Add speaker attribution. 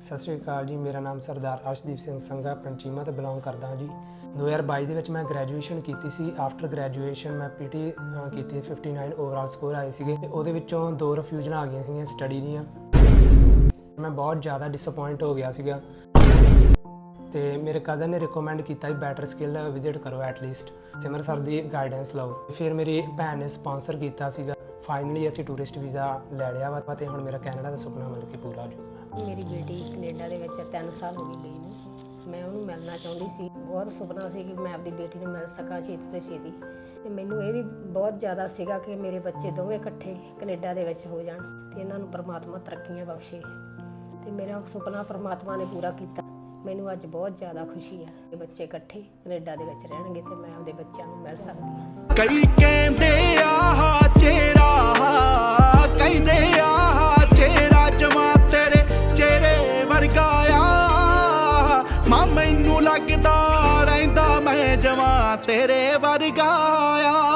Speaker 1: ਸਤਿ ਸ਼੍ਰੀ ਅਕਾਲ ਜੀ, ਮੇਰਾ ਨਾਮ ਸਰਦਾਰ ਅਰਸ਼ਦੀਪ ਸਿੰਘ ਸੰਘਾ ਪੰਚੀਮਾ ਤੋਂ ਬਿਲੋਂਗ ਕਰਦਾ ਹਾਂ ਜੀ। 2022 ਦੇ ਵਿੱਚ ਮੈਂ ਗ੍ਰੈਜੂਏਸ਼ਨ ਕੀਤੀ ਸੀ। ਆਫਟਰ ਗ੍ਰੈਜੂਏਸ਼ਨ ਮੈਂ ਪੀਟੀ ਕੀਤੀ 59 ਓਵਰਆਲ ਸਕੋਰ ਆਏ ਸੀਗੇ ਤੇ ਉਹਦੇ ਵਿੱਚੋਂ ਦੋ ਰਿਫਿਊਜ਼ਨਾਂ ਆ ਗਈਆਂ ਸੀਗੀਆਂ ਸਟੱਡੀ ਦੀਆਂ। ਮੈਂ ਬਹੁਤ ਜ਼ਿਆਦਾ ਡਿਸਪਾਇੰਟ ਹੋ ਗਿਆ ਸੀਗਾ। ਤੇ ਮੇਰੇ ਕਜ਼ਨ ਨੇ ਰეკਮੈਂਡ ਕੀਤਾ ਵੀ ਬੈਟਰ ਸਕਿੱਲ ਵਿਜ਼ਿਟ ਕਰੋ ਐਟਲੀਸਟ ਸਿਮਰ ਸਰ ਦੀ ਗਾਈਡੈਂਸ ਲਓ। ਫਿਰ ਮੇਰੀ ਭੈਣ ਨੇ ਸਪਾਂਸਰ ਕੀਤਾ ਸੀਗਾ। ਫਾਈਨਲੀ ਅਸੀਂ ਟੂਰਿਸਟ ਵੀਜ਼ਾ ਲੈ ਲਿਆ ਵਾ ਤੇ ਹੁਣ ਮੇਰਾ ਕੈਨੇਡਾ ਦਾ ਸੁਪਨਾ ਮਿਲ ਕੇ ਪੂਰਾ ਹੋ ਜਾਊਗਾ।
Speaker 2: ਮੇਰੀ ਬੇਟੀ ਕੈਨੇਡਾ ਦੇ ਵਿੱਚ 3 ਸਾਲ ਹੋ ਗਏ ਗਈ ਨੂੰ। ਮੈਂ ਉਹਨੂੰ ਮਿਲਣਾ ਚਾਹੁੰਦੀ ਸੀ। ਬਹੁਤ ਸੁਪਨਾ ਸੀ ਕਿ ਮੈਂ ਆਪਣੀ ਬੇਟੀ ਨੂੰ ਮਿਲ ਸਕਾਂ ਛੇਤੀ ਤੋਂ ਛੇਤੀ। ਤੇ ਮੈਨੂੰ ਇਹ ਵੀ ਬਹੁਤ ਜ਼ਿਆਦਾ ਸੀਗਾ ਕਿ ਮੇਰੇ ਬੱਚੇ ਦੋਵੇਂ ਇਕੱਠੇ ਕੈਨੇਡਾ ਦੇ ਵਿੱਚ ਹੋ ਜਾਣ ਤੇ ਇਹਨਾਂ ਨੂੰ ਪ੍ਰਮਾਤਮਾ ਤਰੱਕੀਆਂ ਬਖਸ਼ੇ। ਤੇ ਮੇਰਾ ਸੁਪਨਾ ਪ੍ਰਮਾਤਮਾ ਨੇ ਪੂਰਾ ਕੀਤਾ। ਮੈਨੂੰ ਅੱਜ ਬਹੁਤ ਜ਼ਿਆਦਾ ਖੁਸ਼ੀ ਹੈ ਕਿ ਬੱਚੇ ਇਕੱਠੇ ਕੈਨੇਡਾ ਦੇ ਵਿੱਚ ਰਹਿਣਗੇ ਤੇ ਮੈਂ ਆਪਦੇ ਬੱਚਿਆਂ ਨੂੰ ਮਿਲ ਸਕਦੀ ਹਾਂ।
Speaker 3: ਕਈ ਕਹਿੰਦੇ ਵਰਗਾ ਆ ਮਾਂ ਮੈਨੂੰ ਲੱਗਦਾ ਰਹਿੰਦਾ ਮੈਂ ਜਵਾਂ ਤੇਰੇ ਵਰਗਾ ਆ।